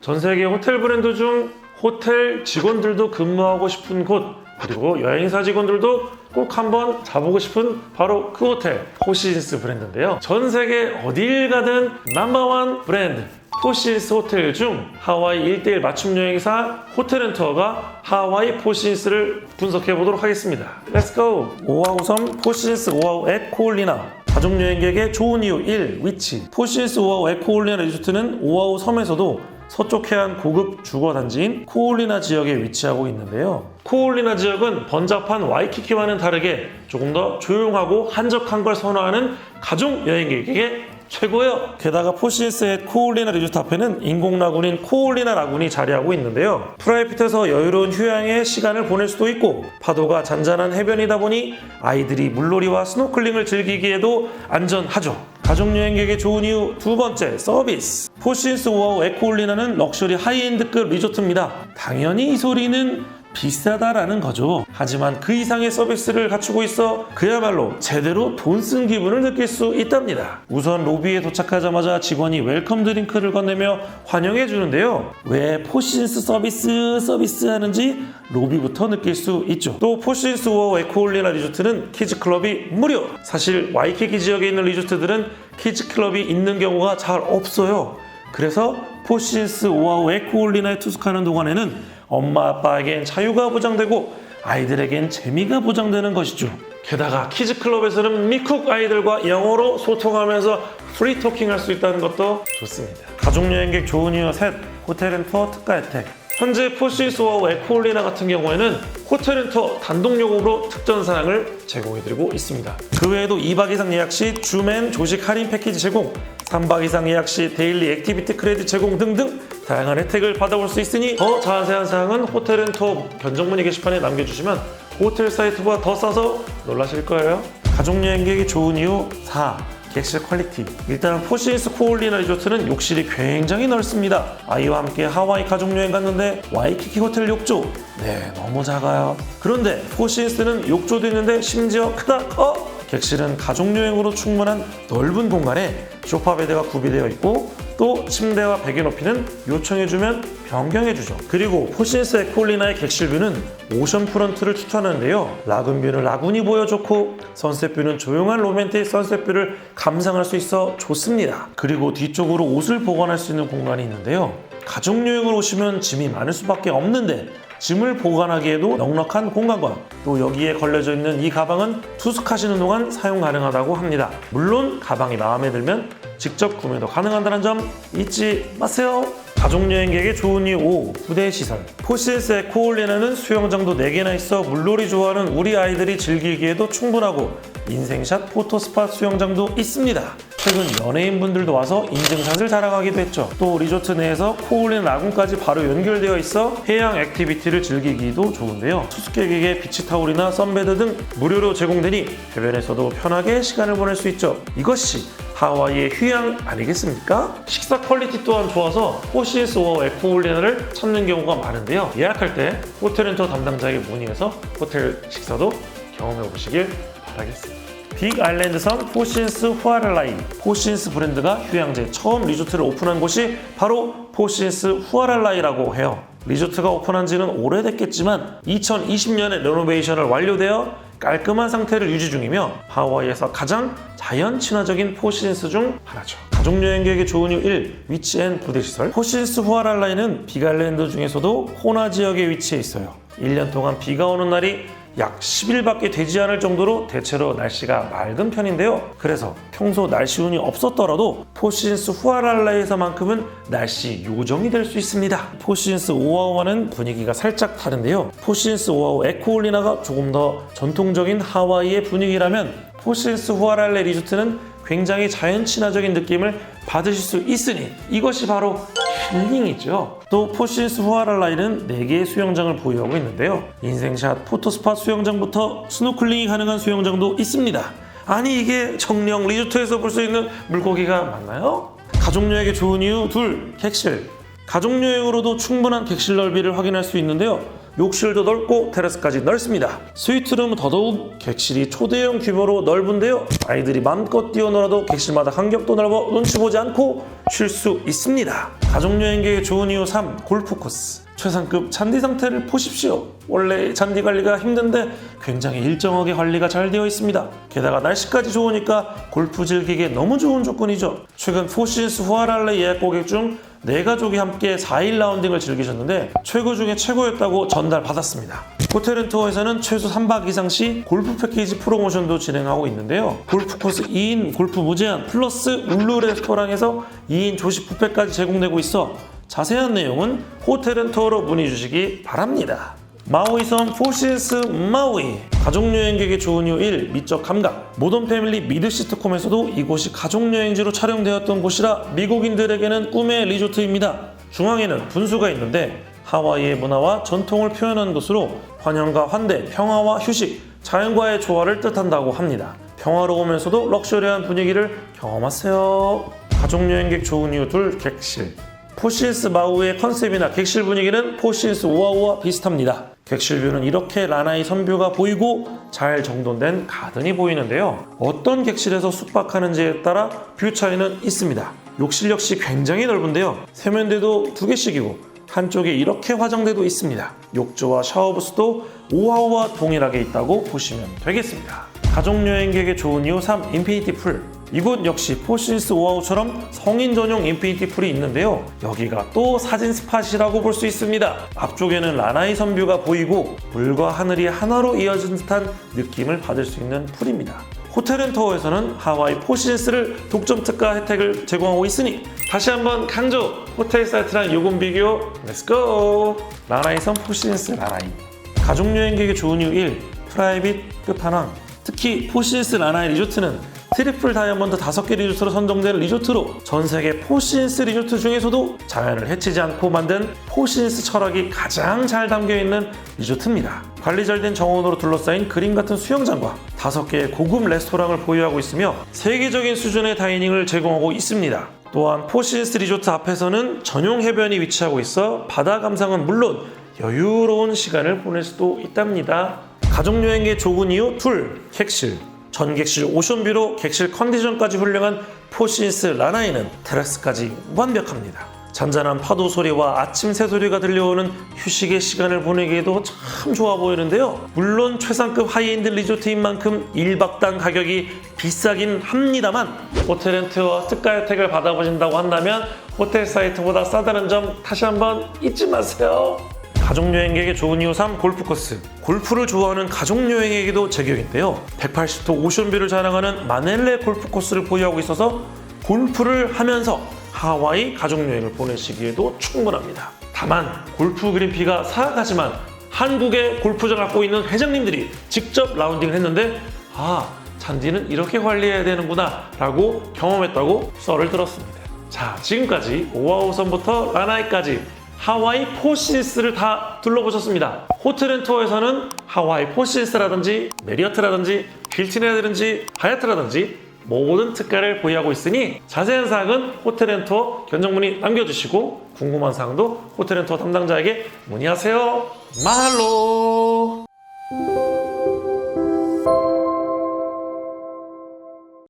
전 세계 호텔 브랜드 중 호텔 직원들도 근무하고 싶은 곳 그리고 여행사 직원들도 꼭 한번 자보고 싶은 바로 그 호텔 포시인스 브랜드인데요. 전 세계 어딜 가든 넘버원 브랜드 포시인스 호텔 중 하와이 1대1 맞춤 여행사 호텔앤투어가 하와이 포시인스를 분석해 보도록 하겠습니다. 렛츠 고! 오아우섬 포시인스 오아우 에코올리나 가족 여행객의 좋은 이유 1. 위치 포시인스 오아우 에코올리나 리조트는 오아우 섬에서도 서쪽 해안 고급 주거 단지인 코올리나 지역에 위치하고 있는데요. 코올리나 지역은 번잡한 와이키키와는 다르게 조금 더 조용하고 한적한 걸 선호하는 가족 여행객에게 최고예요. 게다가 포시인스의 코올리나 리조트 앞에는 인공 라군인 코올리나 라군이 자리하고 있는데요. 프라이빗해서 여유로운 휴양의 시간을 보낼 수도 있고 파도가 잔잔한 해변이다 보니 아이들이 물놀이와 스노클링을 즐기기에도 안전하죠. 가족 여행객의 좋은 이유 두 번째 서비스. 포시인스 오아우 에코올리나는 럭셔리 하이엔드급 리조트입니다. 당연히 이 소리는 비싸다라는 거죠. 하지만 그 이상의 서비스를 갖추고 있어 그야말로 제대로 돈 쓴 기분을 느낄 수 있답니다. 우선 로비에 도착하자마자 직원이 웰컴 드링크를 건네며 환영해 주는데요. 왜 포시인스 서비스 서비스 하는지 로비부터 느낄 수 있죠. 또 포시인스 오어 에코올리나 리조트는 키즈 클럽이 무료. 사실 와이키키 지역에 있는 리조트들은 키즈 클럽이 있는 경우가 잘 없어요. 그래서 포시인스 오아우 에코올리나에 투숙하는 동안에는 엄마 아빠에겐 자유가 보장되고 아이들에겐 재미가 보장되는 것이죠. 게다가 키즈 클럽에서는 미쿡 아이들과 영어로 소통하면서 프리 토킹 할 수 있다는 것도 좋습니다. 가족 여행객 좋은 이유 셋 호텔 앤 투어 특가 혜택 현재 포시스와 에코올리나 같은 경우에는 호텔 앤 투어 단독 요금으로 특전 사항을 제공해드리고 있습니다. 그 외에도 2박 이상 예약 시 주맨 조식 할인 패키지 제공, 3박 이상 예약 시 데일리 액티비티 크레딧 제공 등등 다양한 혜택을 받아볼 수 있으니 더 자세한 사항은 호텔앤투어 견적문의 게시판에 남겨주시면 호텔 사이트보다 더 싸서 놀라실 거예요. 가족여행객이 좋은 이유 4. 객실 퀄리티 일단 포시인스 코올리나 리조트는 욕실이 굉장히 넓습니다 아이와 함께 하와이 가족여행 갔는데 와이키키 호텔 욕조 네 너무 작아요 그런데 포시인스는 욕조도 있는데 심지어 크다 커 객실은 가족여행으로 충분한 넓은 공간에 소파 베드가 구비되어 있고 또 침대와 베개 높이는 요청해주면 변경해주죠. 그리고 포신스 에콜리나의 객실뷰는 오션 프런트를 추천하는데요. 라군뷰는 라군이 보여 좋고 선셋뷰는 조용한 로맨틱 선셋뷰를 감상할 수 있어 좋습니다. 그리고 뒤쪽으로 옷을 보관할 수 있는 공간이 있는데요. 가족여행을 오시면 짐이 많을 수밖에 없는데 짐을 보관하기에도 넉넉한 공간과 또 여기에 걸려져 있는 이 가방은 투숙하시는 동안 사용 가능하다고 합니다. 물론 가방이 마음에 들면 직접 구매도 가능하다는 점 잊지 마세요. 가족여행객의 좋은 이유 5. 부대 시설 포시스의 코올리나는 수영장도 4개나 있어 물놀이 좋아하는 우리 아이들이 즐기기에도 충분하고 인생샷 포토스팟 수영장도 있습니다. 최근 연예인분들도 와서 인증샷을 자랑하기도 했죠. 또 리조트 내에서 코올린 라군까지 바로 연결되어 있어 해양 액티비티를 즐기기도 좋은데요. 투숙객에게 비치 타올이나 썬베드 등 무료로 제공되니 해변에서도 편하게 시간을 보낼 수 있죠. 이것이 하와이의 휴양 아니겠습니까? 식사 퀄리티 또한 좋아서 포시스 오 에코올리나를 찾는 경우가 많은데요. 예약할 때 호텔앤투어 담당자에게 문의해서 호텔 식사도 경험해 보시길 바라겠습니다. 빅 아일랜드 섬 포신스 후아랄라이 포신스 브랜드가 휴양지 처음 리조트를 오픈한 곳이 바로 포신스 후아랄라이라고 해요. 리조트가 오픈한 지는 오래됐겠지만 2020년에 레노베이션을 완료되어 깔끔한 상태를 유지 중이며 하와이에서 가장 자연 친화적인 포신스 중 하나죠. 가족 여행객에게 좋은 이유 1. 위치 앤 부대 시설 포신스 후아랄라이는 빅아일랜드 중에서도 호나 지역에 위치해 있어요. 1년 동안 비가 오는 날이 약 10일밖에 되지 않을 정도로 대체로 날씨가 맑은 편인데요. 그래서 평소 날씨 운이 없었더라도 포신스 후아랄라에서만큼은 날씨 요정이 될 수 있습니다. 포신스 오아우와는 분위기가 살짝 다른데요. 포신스 오아우 에코올리나가 조금 더 전통적인 하와이의 분위기라면 포신스 후아랄레 리조트는 굉장히 자연 친화적인 느낌을 받으실 수 있으니 이것이 바로 힐링이죠. 또 포신스 후아랄라이는 4개의 수영장을 보유하고 있는데요. 인생샷, 포토스팟 수영장부터 스노클링이 가능한 수영장도 있습니다. 아니 이게 정령 리조트에서 볼 수 있는 물고기가 맞나요? 가족여행에 좋은 이유 둘, 객실. 가족여행으로도 충분한 객실 넓이를 확인할 수 있는데요. 욕실도 넓고 테라스까지 넓습니다. 스위트룸은 더더욱 객실이 초대형 규모로 넓은데요. 아이들이 마음껏 뛰어놀아도 객실마다 간격도 넓어 눈치 보지 않고 쉴 수 있습니다. 가족여행객에 좋은 이유 3. 골프 코스. 최상급 잔디 상태를 보십시오. 원래 잔디 관리가 힘든데 굉장히 일정하게 관리가 잘 되어 있습니다. 게다가 날씨까지 좋으니까 골프 즐기기에 너무 좋은 조건이죠. 최근 포시스 후아랄레 예약 고객 중 네 가족이 함께 4일 라운딩을 즐기셨는데 최고 중에 최고였다고 전달받았습니다. 호텔 투어에서는 최소 3박 이상 시 골프 패키지 프로모션도 진행하고 있는데요. 골프 코스 2인 골프 무제한 플러스 울루 레스토랑에서 2인 조식 뷔페까지 제공되고 있어 자세한 내용은 호텔 투어로 문의 주시기 바랍니다. 마우이섬 포시스 마우이. 가족여행객에 좋은 이유 1. 미적 감각. 모던 패밀리 미드 시트콤에서도 이곳이 가족여행지로 촬영되었던 곳이라 미국인들에게는 꿈의 리조트입니다. 중앙에는 분수가 있는데 하와이의 문화와 전통을 표현하는 곳으로 환영과 환대, 평화와 휴식, 자연과의 조화를 뜻한다고 합니다. 평화로우면서도 럭셔리한 분위기를 경험하세요. 가족여행객 좋은 이유 둘 객실. 포시스 마우의 컨셉이나 객실 분위기는 포시스 오아우와 비슷합니다. 객실 뷰는 이렇게 라나이 선뷰가 보이고 잘 정돈된 가든이 보이는데요. 어떤 객실에서 숙박하는지에 따라 뷰 차이는 있습니다. 욕실 역시 굉장히 넓은데요. 세면대도 두 개씩이고 한쪽에 이렇게 화장대도 있습니다. 욕조와 샤워부스도 오아우와 동일하게 있다고 보시면 되겠습니다. 가족여행객에 좋은 이유 3. 인피니티 풀 이곳 역시 포시스 오아우처럼 성인 전용 인피니티 풀이 있는데요. 여기가 또 사진 스팟이라고 볼 수 있습니다. 앞쪽에는 라나이 선뷰가 보이고 물과 하늘이 하나로 이어진 듯한 느낌을 받을 수 있는 풀입니다. 호텔앤터워에서는 하와이 포시스를 독점 특가 혜택을 제공하고 있으니 다시 한번 강조! 호텔 사이트랑 요금 비교 렛츠고! 라나이섬 포시스 라나이 가족여행객에 좋은 이유 1. 프라이빗 끝판왕 특히 포시스 라나이 리조트는 트리플 다이아몬드 5개 리조트로 선정된 리조트로 전 세계 포시스 리조트 중에서도 자연을 해치지 않고 만든 포시스 철학이 가장 잘 담겨 있는 리조트입니다. 관리 잘 된 정원으로 둘러싸인 그림 같은 수영장과 5개의 고급 레스토랑을 보유하고 있으며 세계적인 수준의 다이닝을 제공하고 있습니다. 또한 포시스 리조트 앞에서는 전용 해변이 위치하고 있어 바다 감상은 물론 여유로운 시간을 보낼 수도 있답니다. 가족여행에 좋은 이유 둘 객실 전 객실 오션뷰로 객실 컨디션까지 훌륭한 포시스 라나이는 테라스까지 완벽합니다. 잔잔한 파도 소리와 아침 새소리가 들려오는 휴식의 시간을 보내기에도 참 좋아 보이는데요. 물론 최상급 하이엔드 리조트인 만큼 1박당 가격이 비싸긴 합니다만 호텔 렌트와 특가 혜택을 받아보신다고 한다면 호텔 사이트보다 싸다는 점 다시 한번 잊지 마세요. 가족여행객에 좋은 이유 3 골프 코스. 골프를 좋아하는 가족여행에게도 제격인데요. 180도 오션뷰를 자랑하는 마넬레 골프 코스를 보유하고 있어서 골프를 하면서 하와이 가족여행을 보내시기에도 충분합니다. 다만 골프 그린피가 사악하지만 한국의 골프장 갖고 있는 회장님들이 직접 라운딩을 했는데 아 잔디는 이렇게 관리해야 되는구나 라고 경험했다고 썰을 들었습니다. 자 지금까지 오아우선부터 라나이까지 하와이 포시스를 다 둘러보셨습니다. 호텔 앤 투어에서는 하와이 포시스라든지 메리어트라든지 힐튼이라든지 하얏트라든지 모든 특가를 보유하고 있으니 자세한 사항은 호텔 앤 투어 견적 문의 남겨주시고 궁금한 사항도 호텔 앤 투어 담당자에게 문의하세요. 마할로